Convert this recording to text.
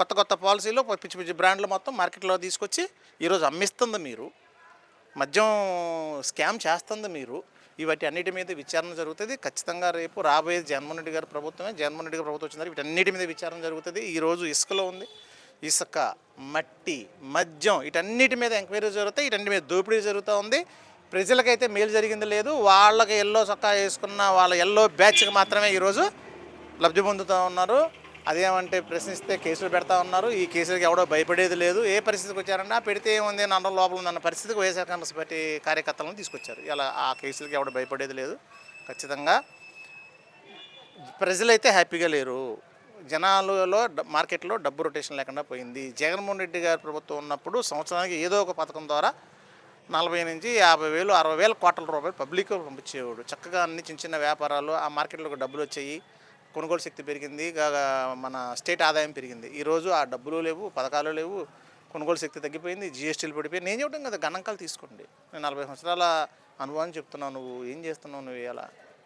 కొత్త కొత్త పాలసీలు పిచ్చి పిచ్చి బ్రాండ్లు మొత్తం మార్కెట్లో తీసుకొచ్చి ఈరోజు అమ్మిస్తుంది మీరు. మద్యం స్కామ్ చేస్తుంది మీరు. ఇవటి అన్నిటి మీద విచారణ జరుగుతుంది. ఖచ్చితంగా రేపు రాబోయేది జగన్మోహన్ రెడ్డి గారి ప్రభుత్వమే జగన్మోహన్ రెడ్డి గారి ప్రభుత్వం వచ్చింది వీటన్నిటి మీద విచారణ జరుగుతుంది. ఈరోజు ఇసుకలో ఉంది. ఇసుక మట్టి మద్యం వీటన్నిటి మీద ఎంక్వైరీ జరుగుతాయి. వీటన్నిటి మీద దోపిడీ జరుగుతూ ఉంది. ప్రజలకైతే మేలు జరిగింది లేదు. వాళ్ళకి ఎల్లో చొక్కా వేసుకున్న వాళ్ళ ఎల్లో బ్యాచ్కి మాత్రమే ఈరోజు లబ్ధి పొందుతూ ఉన్నారు. అదేమంటే ప్రశ్నిస్తే కేసులు పెడతా ఉన్నారు. ఈ కేసులకు ఎవడో భయపడేది లేదు. ఏ పరిస్థితికి వచ్చారన్నా పెడితే ఏముంది? నన్ను లోపల ఉందన్న పరిస్థితికి వైఎస్ఆర్ కాంగ్రెస్ పార్టీ కార్యకర్తలను తీసుకొచ్చారు. ఇలా ఆ కేసులకి ఎవడో భయపడేది లేదు. ఖచ్చితంగా ప్రజలైతే హ్యాపీగా లేరు. జనాలలో మార్కెట్లో డబ్బు రొటేషన్ లేకుండా పోయింది. జగన్మోహన్ రెడ్డి గారి ప్రభుత్వం ఉన్నప్పుడు సంవత్సరానికి ఏదో ఒక పథకం ద్వారా నలభై నుంచి యాభై వేలు అరవై వేల కోట్ల రూపాయలు పబ్లిక్ పంపించేవాడు. చక్కగా అన్ని చిన్న చిన్న వ్యాపారాలు ఆ మార్కెట్లోకి డబ్బులు వచ్చాయి. కొనుగోలు శక్తి పెరిగింది మన స్టేట్ ఆదాయం పెరిగింది. ఈరోజు ఆ డబ్బులు లేవు పథకాలు లేవు కొనుగోలు శక్తి తగ్గిపోయింది జిఎస్టీలు పడిపోయి నేను చెప్పడం కదా గణాంకాలు తీసుకోండి. నేను నలభై సంవత్సరాల అనుభవం చెప్తున్నావు నువ్వు ఏం చేస్తున్నావు నువ్వు ఇలా